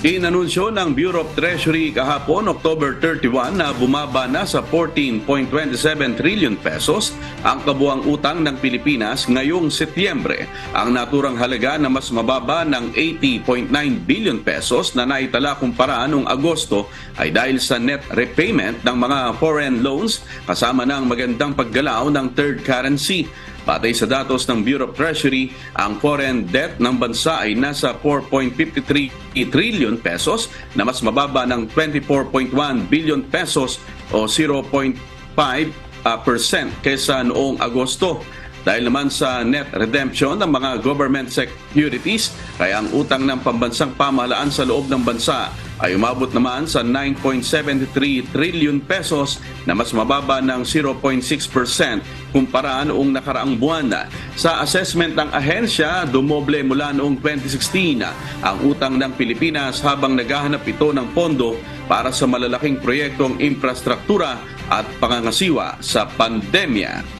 Inanunsyo ng Bureau of Treasury kahapon, October 31, na bumaba na sa 14.27 trillion pesos ang kabuang utang ng Pilipinas ngayong Setyembre. Ang naturang halaga na mas mababa ng 80.9 billion pesos na naitala kumpara noong Agosto ay dahil sa net repayment ng mga foreign loans kasama ng magandang paggalaw ng third currency. Batay sa datos ng Bureau of Treasury, ang foreign debt ng bansa ay nasa 4.53 trillion pesos na mas mababa ng 24.1 billion pesos o 0.5 ah, percent kaysa noong Agosto. Dahil naman sa net redemption ng mga government securities, kaya ang utang ng pambansang pamahalaan sa loob ng bansa ay umabot naman sa 9.73 trillion pesos na mas mababa ng 0.6% kumpara noong nakaraang buwan. Sa assessment ng ahensya, dumoble mula noong 2016 ang utang ng Pilipinas habang naghahanap ito ng pondo para sa malalaking proyektong infrastruktura at pangangasiwa sa pandemya.